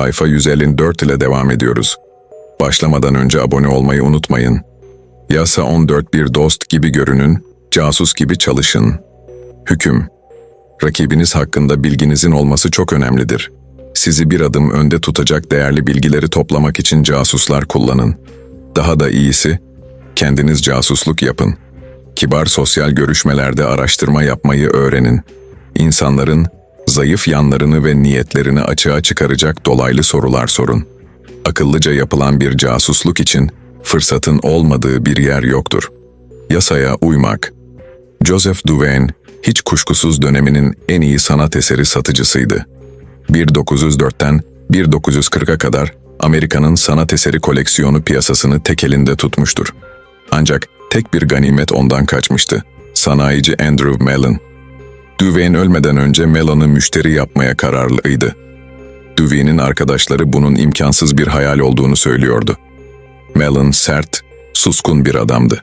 sayfa 154 ile devam ediyoruz. Başlamadan önce abone olmayı unutmayın. Yasa 14 bir dost gibi görünün, casus gibi çalışın. Hüküm Rakibiniz hakkında bilginizin olması çok önemlidir. Sizi bir adım önde tutacak değerli bilgileri toplamak için casuslar kullanın. Daha da iyisi, kendiniz casusluk yapın. Kibar sosyal görüşmelerde araştırma yapmayı öğrenin. İnsanların zayıf yanlarını ve niyetlerini açığa çıkaracak dolaylı sorular sorun. Akıllıca yapılan bir casusluk için fırsatın olmadığı bir yer yoktur. Yasaya uymak. Joseph Duvain, hiç kuşkusuz döneminin en iyi sanat eseri satıcısıydı. 1904'ten 1940'a kadar Amerika'nın sanat eseri koleksiyonu piyasasını tek elinde tutmuştur. Ancak tek bir ganimet ondan kaçmıştı. Sanayici Andrew Mellon. Duvain ölmeden önce Mellon'ı müşteri yapmaya kararlıydı. Duvey'nin arkadaşları bunun imkansız bir hayal olduğunu söylüyordu. Mellon sert, suskun bir adamdı.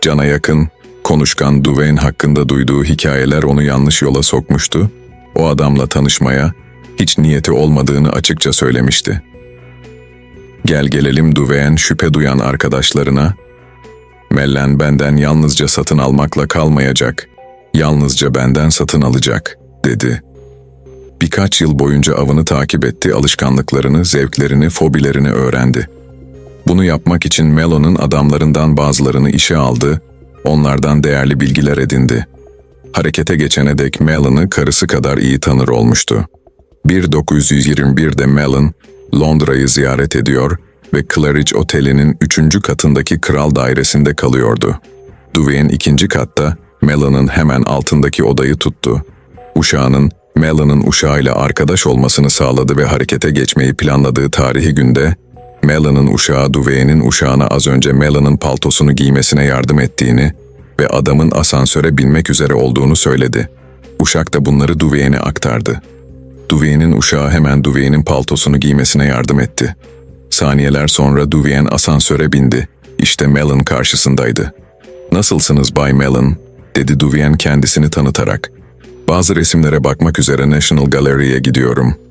Cana yakın, konuşkan Duvain hakkında duyduğu hikayeler onu yanlış yola sokmuştu. O adamla tanışmaya hiç niyeti olmadığını açıkça söylemişti. Gel gelelim Duvain şüphe duyan arkadaşlarına, Mellen benden yalnızca satın almakla kalmayacak, yalnızca benden satın alacak, dedi. Birkaç yıl boyunca avını takip etti, alışkanlıklarını, zevklerini, fobilerini öğrendi. Bunu yapmak için Melo'nun adamlarından bazılarını işe aldı, onlardan değerli bilgiler edindi. Harekete geçene dek Mellon'ı karısı kadar iyi tanır olmuştu. 1921'de Mellon, Londra'yı ziyaret ediyor ve Claridge Oteli'nin üçüncü katındaki kral dairesinde kalıyordu. Duvey'in ikinci katta Mellon'ın hemen altındaki odayı tuttu. Uşağının Mellon'ın uşağıyla arkadaş olmasını sağladı ve harekete geçmeyi planladığı tarihi günde Mellon'ın uşağı Duvey'nin uşağına az önce Mellon'ın paltosunu giymesine yardım ettiğini ve adamın asansöre binmek üzere olduğunu söyledi. Uşak da bunları Duvey'ne aktardı. Duvey'nin uşağı hemen Duvey'nin paltosunu giymesine yardım etti. Saniyeler sonra Duvian asansöre bindi. İşte Mellon karşısındaydı. ''Nasılsınız Bay Mellon?'' Dedi Duvian kendisini tanıtarak. ''Bazı resimlere bakmak üzere National Gallery'e gidiyorum.''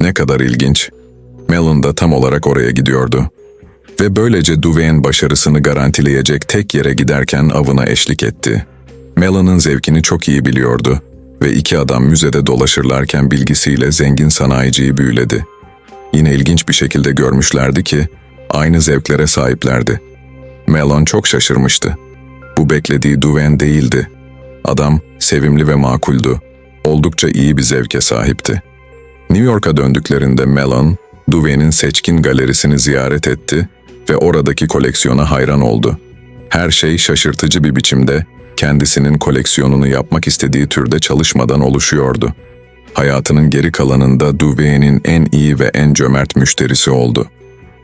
Ne kadar ilginç. Mellon da tam olarak oraya gidiyordu. Ve böylece Duvain başarısını garantileyecek tek yere giderken avına eşlik etti. Mellon'ın zevkini çok iyi biliyordu ve iki adam müzede dolaşırlarken bilgisiyle zengin sanayiciyi büyüledi. Yine ilginç bir şekilde görmüşlerdi ki aynı zevklere sahiplerdi. Mellon çok şaşırmıştı. Bu beklediği Duvain değildi. Adam sevimli ve makuldü. Oldukça iyi bir zevke sahipti. New York'a döndüklerinde Mellon, Duvain'in seçkin galerisini ziyaret etti ve oradaki koleksiyona hayran oldu. Her şey şaşırtıcı bir biçimde kendisinin koleksiyonunu yapmak istediği türde çalışmadan oluşuyordu. Hayatının geri kalanında Duvien'in en iyi ve en cömert müşterisi oldu.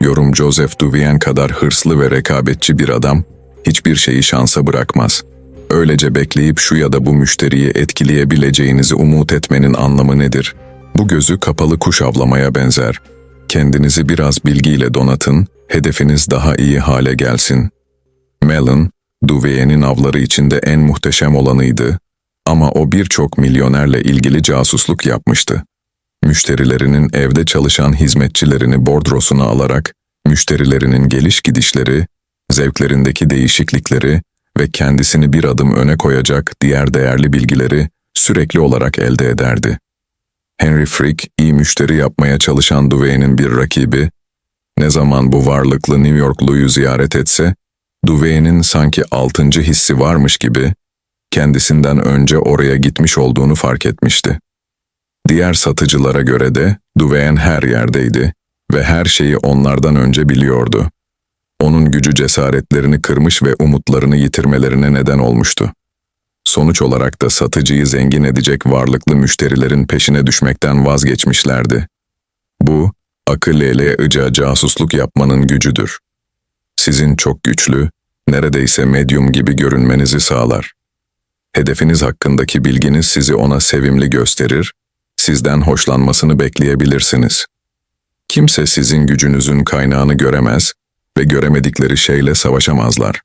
Yorum Joseph Duvien kadar hırslı ve rekabetçi bir adam hiçbir şeyi şansa bırakmaz. Öylece bekleyip şu ya da bu müşteriyi etkileyebileceğinizi umut etmenin anlamı nedir? Bu gözü kapalı kuş avlamaya benzer. Kendinizi biraz bilgiyle donatın, hedefiniz daha iyi hale gelsin. Mellon, Duvien'in avları içinde en muhteşem olanıydı ama o birçok milyonerle ilgili casusluk yapmıştı. Müşterilerinin evde çalışan hizmetçilerini bordrosuna alarak, müşterilerinin geliş gidişleri, zevklerindeki değişiklikleri ve kendisini bir adım öne koyacak diğer değerli bilgileri sürekli olarak elde ederdi. Henry Frick, iyi müşteri yapmaya çalışan Duvey'nin bir rakibi, ne zaman bu varlıklı New Yorkluyu ziyaret etse, Duvey'nin sanki altıncı hissi varmış gibi, kendisinden önce oraya gitmiş olduğunu fark etmişti. Diğer satıcılara göre de Duvain her yerdeydi ve her şeyi onlardan önce biliyordu. Onun gücü cesaretlerini kırmış ve umutlarını yitirmelerine neden olmuştu. Sonuç olarak da satıcıyı zengin edecek varlıklı müşterilerin peşine düşmekten vazgeçmişlerdi. Bu, akıl ele ıca casusluk yapmanın gücüdür. Sizin çok güçlü, neredeyse medyum gibi görünmenizi sağlar. Hedefiniz hakkındaki bilginiz sizi ona sevimli gösterir, sizden hoşlanmasını bekleyebilirsiniz. Kimse sizin gücünüzün kaynağını göremez ve göremedikleri şeyle savaşamazlar.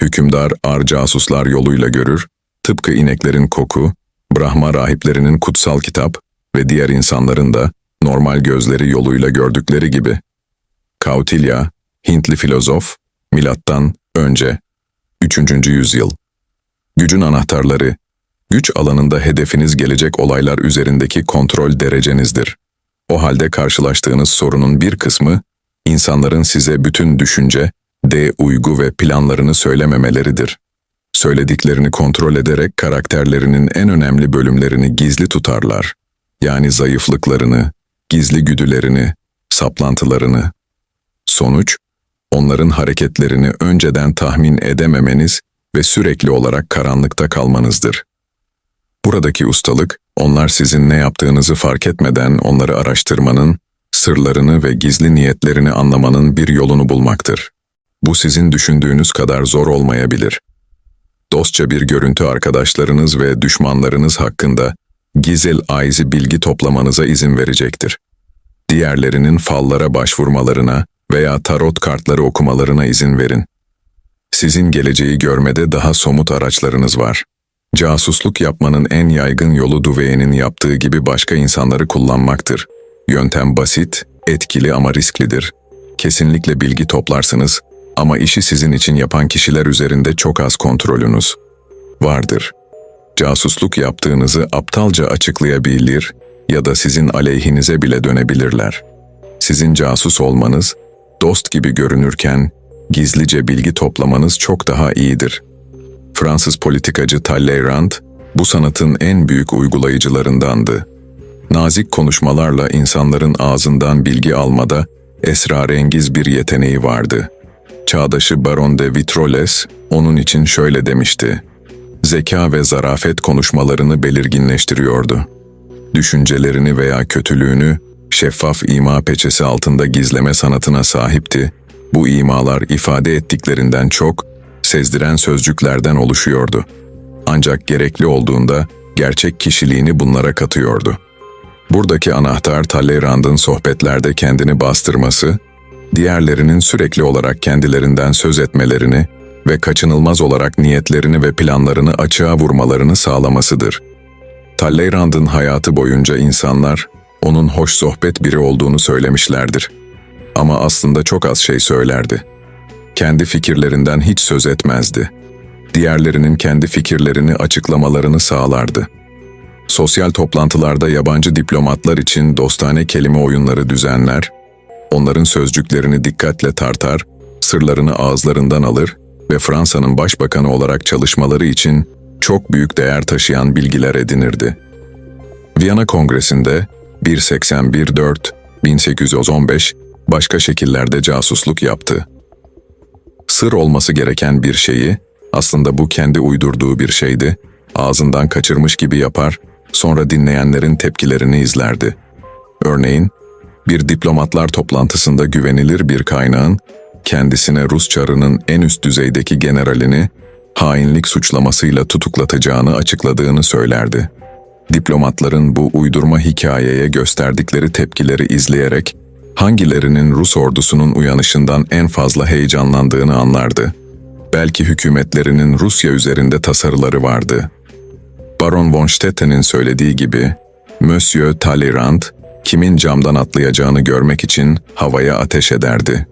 Hükümdar ar casuslar yoluyla görür, tıpkı ineklerin koku, Brahma rahiplerinin kutsal kitap ve diğer insanların da normal gözleri yoluyla gördükleri gibi. Kautilya, Hintli filozof, milattan önce 3. yüzyıl. Gücün anahtarları, güç alanında hedefiniz gelecek olaylar üzerindeki kontrol derecenizdir. O halde karşılaştığınız sorunun bir kısmı, insanların size bütün düşünce, de uygu ve planlarını söylememeleridir. Söylediklerini kontrol ederek karakterlerinin en önemli bölümlerini gizli tutarlar. Yani zayıflıklarını, gizli güdülerini, saplantılarını. Sonuç, onların hareketlerini önceden tahmin edememeniz ve sürekli olarak karanlıkta kalmanızdır. Buradaki ustalık, onlar sizin ne yaptığınızı fark etmeden onları araştırmanın, sırlarını ve gizli niyetlerini anlamanın bir yolunu bulmaktır. Bu sizin düşündüğünüz kadar zor olmayabilir. Dostça bir görüntü arkadaşlarınız ve düşmanlarınız hakkında gizel aizi bilgi toplamanıza izin verecektir. Diğerlerinin fallara başvurmalarına veya tarot kartları okumalarına izin verin. Sizin geleceği görmede daha somut araçlarınız var. Casusluk yapmanın en yaygın yolu Duvey'nin yaptığı gibi başka insanları kullanmaktır. Yöntem basit, etkili ama risklidir. Kesinlikle bilgi toplarsınız ama işi sizin için yapan kişiler üzerinde çok az kontrolünüz vardır. Casusluk yaptığınızı aptalca açıklayabilir ya da sizin aleyhinize bile dönebilirler. Sizin casus olmanız, dost gibi görünürken gizlice bilgi toplamanız çok daha iyidir. Fransız politikacı Talleyrand, bu sanatın en büyük uygulayıcılarındandı. Nazik konuşmalarla insanların ağzından bilgi almada esrarengiz bir yeteneği vardı. Çağdaşı Baron de Vitrolles onun için şöyle demişti. Zeka ve zarafet konuşmalarını belirginleştiriyordu. Düşüncelerini veya kötülüğünü şeffaf ima peçesi altında gizleme sanatına sahipti. Bu imalar ifade ettiklerinden çok sezdiren sözcüklerden oluşuyordu. Ancak gerekli olduğunda gerçek kişiliğini bunlara katıyordu. Buradaki anahtar Talleyrand'ın sohbetlerde kendini bastırması, diğerlerinin sürekli olarak kendilerinden söz etmelerini ve kaçınılmaz olarak niyetlerini ve planlarını açığa vurmalarını sağlamasıdır. Talleyrand'ın hayatı boyunca insanlar onun hoş sohbet biri olduğunu söylemişlerdir. Ama aslında çok az şey söylerdi. Kendi fikirlerinden hiç söz etmezdi. Diğerlerinin kendi fikirlerini açıklamalarını sağlardı. Sosyal toplantılarda yabancı diplomatlar için dostane kelime oyunları düzenler, onların sözcüklerini dikkatle tartar, sırlarını ağızlarından alır ve Fransa'nın başbakanı olarak çalışmaları için çok büyük değer taşıyan bilgiler edinirdi. Viyana Kongresi'nde 181-4-1815 başka şekillerde casusluk yaptı. Sır olması gereken bir şeyi, aslında bu kendi uydurduğu bir şeydi, ağzından kaçırmış gibi yapar, sonra dinleyenlerin tepkilerini izlerdi. Örneğin, bir diplomatlar toplantısında güvenilir bir kaynağın, kendisine Rus çarının en üst düzeydeki generalini hainlik suçlamasıyla tutuklatacağını açıkladığını söylerdi. Diplomatların bu uydurma hikayeye gösterdikleri tepkileri izleyerek hangilerinin Rus ordusunun uyanışından en fazla heyecanlandığını anlardı. Belki hükümetlerinin Rusya üzerinde tasarıları vardı. Baron von Stetten'in söylediği gibi, Monsieur Talleyrand, kimin camdan atlayacağını görmek için havaya ateş ederdi.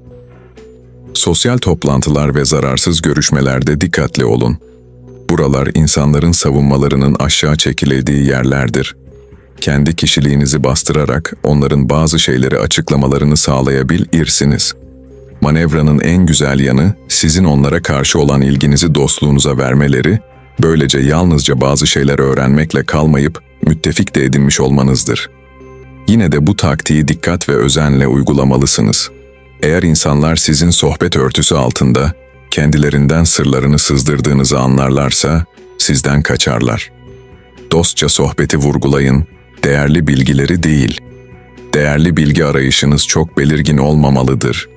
Sosyal toplantılar ve zararsız görüşmelerde dikkatli olun. Buralar insanların savunmalarının aşağı çekildiği yerlerdir. Kendi kişiliğinizi bastırarak onların bazı şeyleri açıklamalarını sağlayabilirsiniz. Manevranın en güzel yanı sizin onlara karşı olan ilginizi dostluğunuza vermeleri, böylece yalnızca bazı şeyler öğrenmekle kalmayıp müttefik de edinmiş olmanızdır. Yine de bu taktiği dikkat ve özenle uygulamalısınız. Eğer insanlar sizin sohbet örtüsü altında kendilerinden sırlarını sızdırdığınızı anlarlarsa sizden kaçarlar. Dostça sohbeti vurgulayın, değerli bilgileri değil. Değerli bilgi arayışınız çok belirgin olmamalıdır.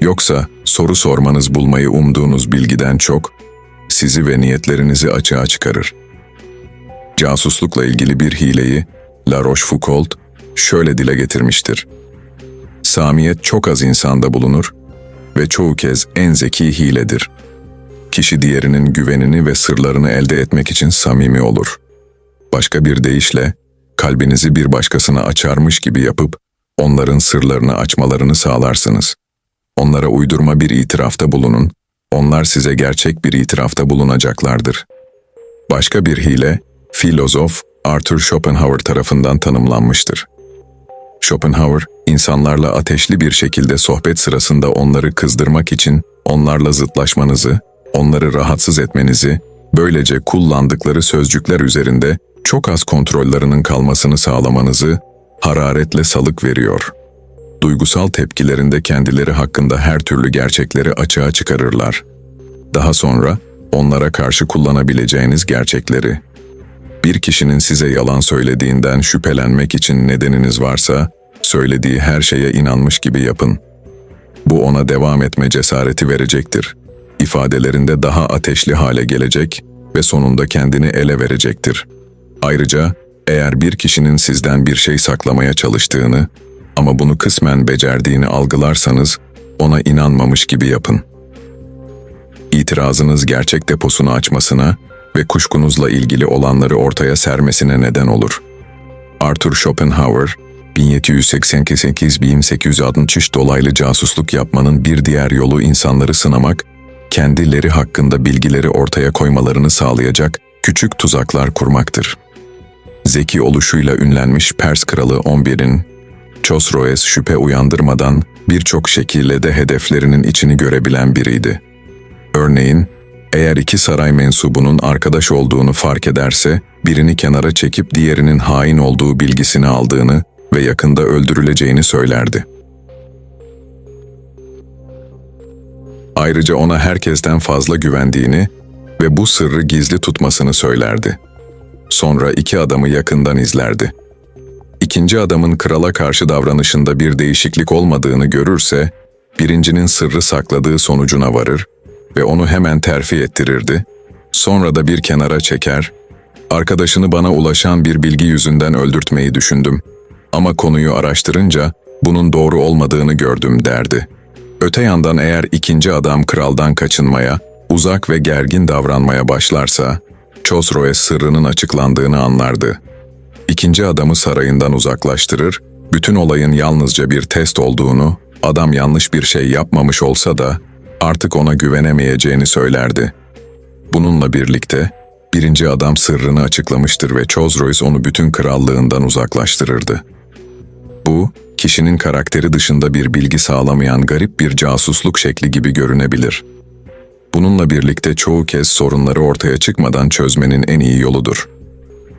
Yoksa soru sormanız bulmayı umduğunuz bilgiden çok sizi ve niyetlerinizi açığa çıkarır. Casuslukla ilgili bir hileyi La Rochefoucauld şöyle dile getirmiştir. Samiyet çok az insanda bulunur ve çoğu kez en zeki hiledir. Kişi diğerinin güvenini ve sırlarını elde etmek için samimi olur. Başka bir deyişle, kalbinizi bir başkasına açarmış gibi yapıp, onların sırlarını açmalarını sağlarsınız. Onlara uydurma bir itirafta bulunun, onlar size gerçek bir itirafta bulunacaklardır. Başka bir hile, filozof Arthur Schopenhauer tarafından tanımlanmıştır. Schopenhauer, insanlarla ateşli bir şekilde sohbet sırasında onları kızdırmak için onlarla zıtlaşmanızı, onları rahatsız etmenizi, böylece kullandıkları sözcükler üzerinde çok az kontrollerinin kalmasını sağlamanızı hararetle salık veriyor. Duygusal tepkilerinde kendileri hakkında her türlü gerçekleri açığa çıkarırlar. Daha sonra onlara karşı kullanabileceğiniz gerçekleri. Bir kişinin size yalan söylediğinden şüphelenmek için nedeniniz varsa, söylediği her şeye inanmış gibi yapın. Bu ona devam etme cesareti verecektir. İfadelerinde daha ateşli hale gelecek ve sonunda kendini ele verecektir. Ayrıca eğer bir kişinin sizden bir şey saklamaya çalıştığını ama bunu kısmen becerdiğini algılarsanız ona inanmamış gibi yapın. İtirazınız gerçek deposunu açmasına ve kuşkunuzla ilgili olanları ortaya sermesine neden olur. Arthur Schopenhauer, 1788-1863 dolaylı casusluk yapmanın bir diğer yolu insanları sınamak, kendileri hakkında bilgileri ortaya koymalarını sağlayacak küçük tuzaklar kurmaktır. Zeki oluşuyla ünlenmiş Pers kralı 11'in, Chosroes şüphe uyandırmadan birçok şekilde de hedeflerinin içini görebilen biriydi. Örneğin, eğer iki saray mensubunun arkadaş olduğunu fark ederse, birini kenara çekip diğerinin hain olduğu bilgisini aldığını ve yakında öldürüleceğini söylerdi. Ayrıca ona herkesten fazla güvendiğini ve bu sırrı gizli tutmasını söylerdi. Sonra iki adamı yakından izlerdi. İkinci adamın krala karşı davranışında bir değişiklik olmadığını görürse, birincinin sırrı sakladığı sonucuna varır ve onu hemen terfi ettirirdi. Sonra da bir kenara çeker, arkadaşını bana ulaşan bir bilgi yüzünden öldürtmeyi düşündüm. Ama konuyu araştırınca bunun doğru olmadığını gördüm derdi. Öte yandan eğer ikinci adam kraldan kaçınmaya, uzak ve gergin davranmaya başlarsa, Chosroes sırrının açıklandığını anlardı. İkinci adamı sarayından uzaklaştırır, bütün olayın yalnızca bir test olduğunu, adam yanlış bir şey yapmamış olsa da artık ona güvenemeyeceğini söylerdi. Bununla birlikte birinci adam sırrını açıklamıştır ve Chosroes onu bütün krallığından uzaklaştırırdı. Bu, kişinin karakteri dışında bir bilgi sağlamayan garip bir casusluk şekli gibi görünebilir. Bununla birlikte çoğu kez sorunları ortaya çıkmadan çözmenin en iyi yoludur.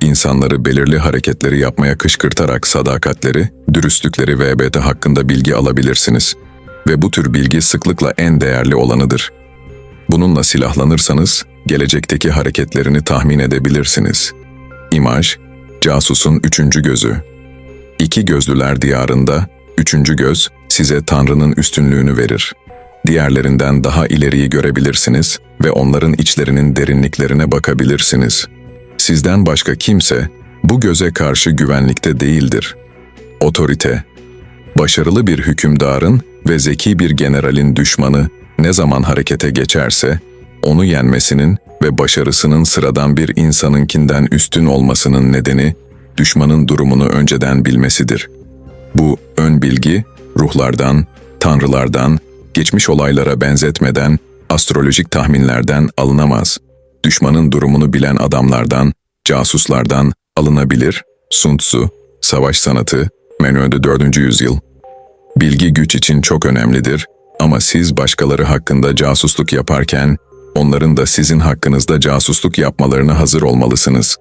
İnsanları belirli hareketleri yapmaya kışkırtarak sadakatleri, dürüstlükleri ve ebedi hakkında bilgi alabilirsiniz. Ve bu tür bilgi sıklıkla en değerli olanıdır. Bununla silahlanırsanız, gelecekteki hareketlerini tahmin edebilirsiniz. İmaj, casusun üçüncü gözü. İki gözlüler diyarında, üçüncü göz size Tanrı'nın üstünlüğünü verir. Diğerlerinden daha ileriyi görebilirsiniz ve onların içlerinin derinliklerine bakabilirsiniz. Sizden başka kimse bu göze karşı güvenlikte değildir. Otorite, başarılı bir hükümdarın ve zeki bir generalin düşmanı ne zaman harekete geçerse, onu yenmesinin ve başarısının sıradan bir insanınkinden üstün olmasının nedeni, düşmanın durumunu önceden bilmesidir. Bu ön bilgi, ruhlardan, tanrılardan, geçmiş olaylara benzetmeden, astrolojik tahminlerden alınamaz. Düşmanın durumunu bilen adamlardan, casuslardan alınabilir. Sun Tzu, Savaş Sanatı, Menü'de 4. yüzyıl. Bilgi güç için çok önemlidir ama siz başkaları hakkında casusluk yaparken, onların da sizin hakkınızda casusluk yapmalarına hazır olmalısınız.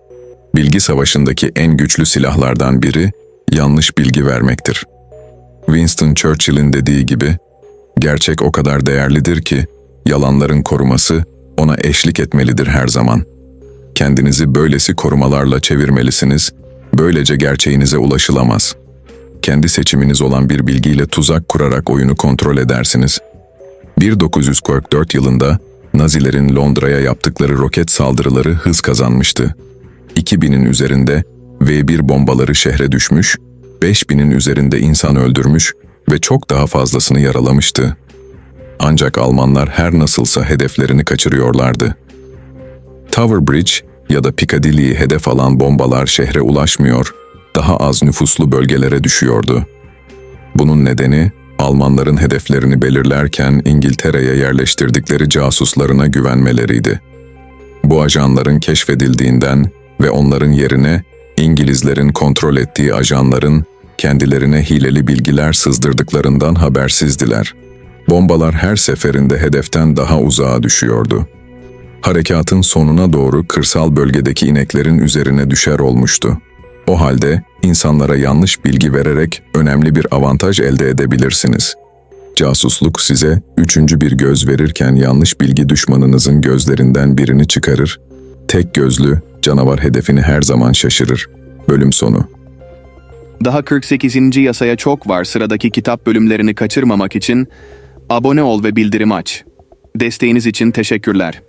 Bilgi savaşındaki en güçlü silahlardan biri, yanlış bilgi vermektir. Winston Churchill'in dediği gibi, gerçek o kadar değerlidir ki, yalanların koruması ona eşlik etmelidir her zaman. Kendinizi böylesi korumalarla çevirmelisiniz, böylece gerçeğinize ulaşılamaz. Kendi seçiminiz olan bir bilgiyle tuzak kurarak oyunu kontrol edersiniz. 1944 yılında Nazilerin Londra'ya yaptıkları roket saldırıları hız kazanmıştı. 2000'in üzerinde V1 bombaları şehre düşmüş, 5000'in üzerinde insan öldürmüş ve çok daha fazlasını yaralamıştı. Ancak Almanlar her nasılsa hedeflerini kaçırıyorlardı. Tower Bridge ya da Piccadilly'yi hedef alan bombalar şehre ulaşmıyor, daha az nüfuslu bölgelere düşüyordu. Bunun nedeni Almanların hedeflerini belirlerken İngiltere'ye yerleştirdikleri casuslarına güvenmeleriydi. Bu ajanların keşfedildiğinden ve onların yerine İngilizlerin kontrol ettiği ajanların kendilerine hileli bilgiler sızdırdıklarından habersizdiler. Bombalar her seferinde hedeften daha uzağa düşüyordu. Harekatın sonuna doğru kırsal bölgedeki ineklerin üzerine düşer olmuştu. O halde insanlara yanlış bilgi vererek önemli bir avantaj elde edebilirsiniz. Casusluk size üçüncü bir göz verirken yanlış bilgi düşmanınızın gözlerinden birini çıkarır, tek gözlü canavar hedefini her zaman şaşırır. Bölüm sonu. Daha 48. yasaya çok var sıradaki kitap bölümlerini kaçırmamak için Abone ol ve bildirim aç. Desteğiniz için teşekkürler.